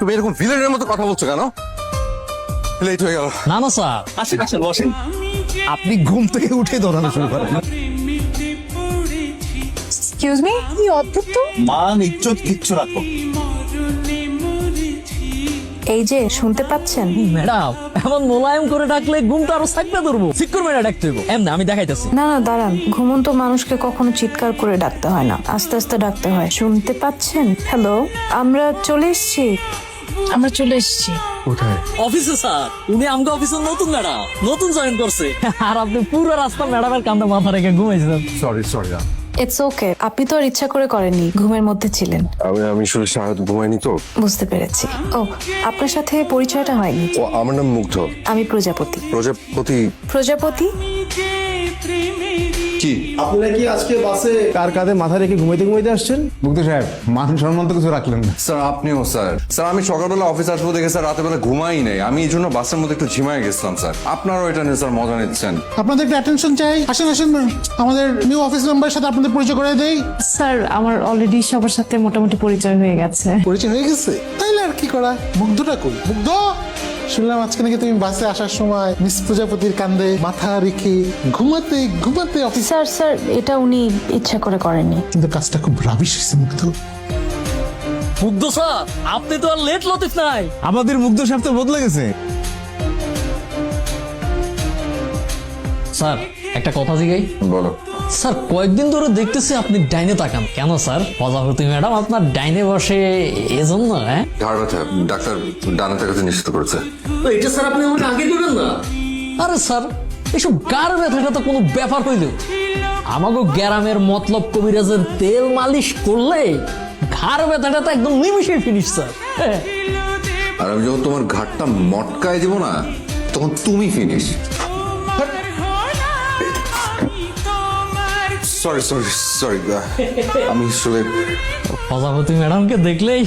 তুমি এরকম ভিলেনের মতো কথা বলছো কেন? লেট হয়ে গেল। না না স্যার। আসেন আসেন বসেন। আপনি ঘুম থেকে উঠে দৌড়ানো শুরু করেন। এক্সকিউজ মি কি অদ্ভুত। তো মান ইজ্জত কিচ্ছু রাখো। এই যে শুনতে পাচ্ছেন? ম্যাডাম এমন মোলায়েম করে ডাকলে ঘুমটা আরও থাকবে ধরবো। ঠিক করে ম্যাডাম ডাকতে হইব। এমনি আমি দেখাইতেছি। না না দাঁড়ান। ঘুমন্ত মানুষকে কখনো চিৎকার করে ডাকতে হয় না। আস্তে আস্তে ডাকতে হয়। শুনতে পাচ্ছেন? হ্যালো আমরা চলে এসেছি। আমরা চলে এসেছি। অফিসে স্যার। উনি অফিসের নতুন ম্যাডাম। নতুন জয়েন করছে। আর আপনি পুরো রাস্তা ম্যাডামের কান্দে মাথা রেখে ঘুমাইছেন। সরি সরি ইটস ওকে আপনি তো আর ইচ্ছা করে করেননি ঘুমের মধ্যে ছিলেন। আমি আমি শুধু শাহাদ ঘুমাইনি তো। বুঝতে পেরেছি। ও আপনার সাথে পরিচয়টা হয়নি? ও আমার নাম মুগ্ধ। আমি প্রজাপতি। প্রজাপতি প্রজাপতি? কি? আপনারা কি আজকে বাসে কার কাঁধে মাথা রেখে ঘুমাইতে ঘুমাইতে আসছেন? মুক্ত সাহেব মান সম্মান তো কিছু রাখলেন না। স্যার আপনিও স্যার। স্যার আমি সকালবেলা অফিস আসব দেখে স্যার রাতের বেলা ঘুমাই নাই। আমি এই জন্য বাসের মধ্যে একটু ঝিমাই গেছিলাম স্যার। আপনারাও এটা নিয়ে স্যার মজা নিচ্ছেন। আপনাদের একটা অ্যাটেনশন চাই। আসেন আসেন আমাদের নিউ অফিস মেম্বারের সাথে আপনাদের পরিচয় করে দেই। স্যার আমার অলরেডি সবার সাথে মোটামুটি পরিচয় হয়ে গেছে। পরিচয় হয়ে গেছে? তাইলে আর কি করা? মুগ্ধটা কই? মুগ্ধ শুনলাম আজকে নাকি তুমি বাসে আসার সময় মিস প্রজাপতির কান্দে মাথা রেখে ঘুমাতে ঘুমাতে অফিস স্যার স্যার এটা উনি ইচ্ছা করে করেননি। কিন্তু কাজটা খুব রাবিশ হয়েছে মুগ্ধ। মুগ্ধ স্যার আপনি তো আর লেট লতিফ নাই। আমাদের মুগ্ধ স্যার তো বদলে গেছে। স্যার একটা কথা জিগাই। বলো। স্যার কয়েকদিন ধরে দেখতেছি আপনি ডাইনে তাকান। কেন স্যার? প্রজাপতি ম্যাডাম আপনার ডাইনে বসে এজন্য হ্যাঁ? ঘাড় ব্যথা ডাক্তার ডানা থাকাতে নিশ্চিত করেছে। এটা স্যার আপনি আমাকে আগে করবেন না? আরে স্যার এসব গার ব্যথাটা তো কোনো ব্যাপার হইল। আমাকে গ্যারামের মতলব কবিরাজের তেল মালিশ করলে ঘাড় ব্যথাটা তো একদম নিমিশে ফিনিশ স্যার। হ্যাঁ। আর আমি যখন তোমার ঘাটটা মটকায় দিব না তখন তুমি ফিনিশ সরি সরি সরি আমি আসলে প্রজাপতি ম্যাডামকে দেখলেই